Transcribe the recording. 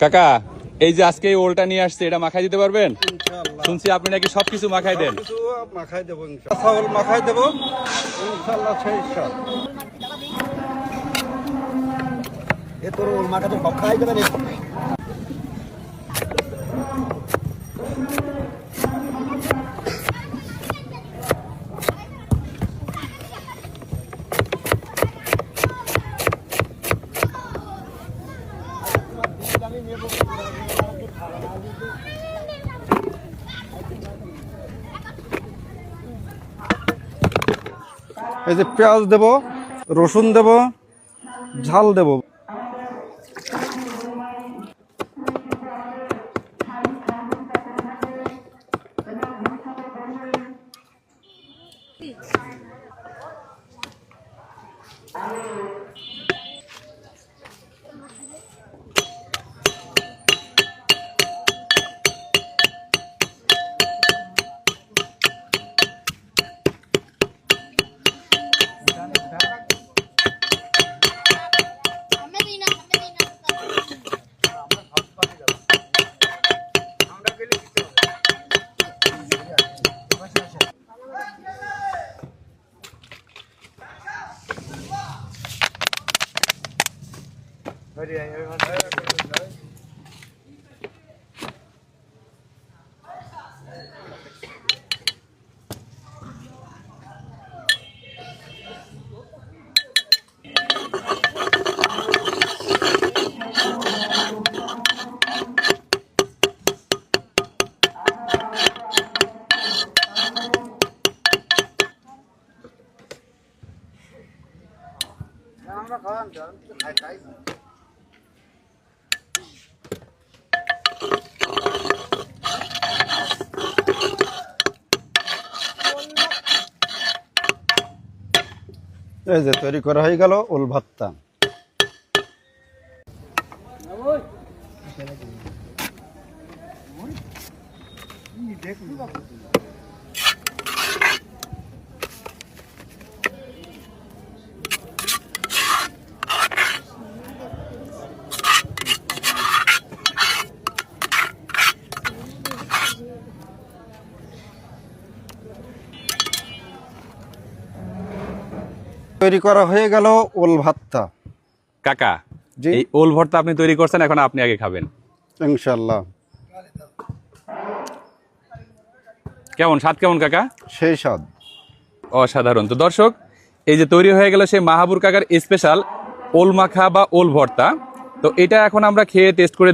কাকা এই যে আজকে ওলটা নিয়ে আসছে এটা মাখাই দিতে পারবেন? শুনছি আপনি নাকি সবকিছু মাখাই দেন। মাখাই দেবো মাখাই দেবো ইনশাআল্লাহ সেই এ তোর ওল তো খাই দেবে এই যে পেঁয়াজ দেব রসুন দেব ঝাল দেব। Thôi đi anh ơi, con tới. Nó khó ăn chứ, hai cái. এই যে তৈরি করা হয়ে গেল ওল ভাতটা। তৈরি করা হয়ে গেল ওল ভাতটা। কাকা। এই ওল ভর্তা আপনি তৈরি করছেন এখন আপনি আগে খাবেন। ইনশাআল্লাহ। কেমন স্বাদ কেমন কাকা? সেই স্বাদ। অসাধারণ। তো দর্শক এই যে তৈরি হয়ে গেল সেই মাহাবুর কাকার স্পেশাল ওল মাখা বা ওল ভর্তা। তো এটা এখন আমরা খেয়ে টেস্ট করে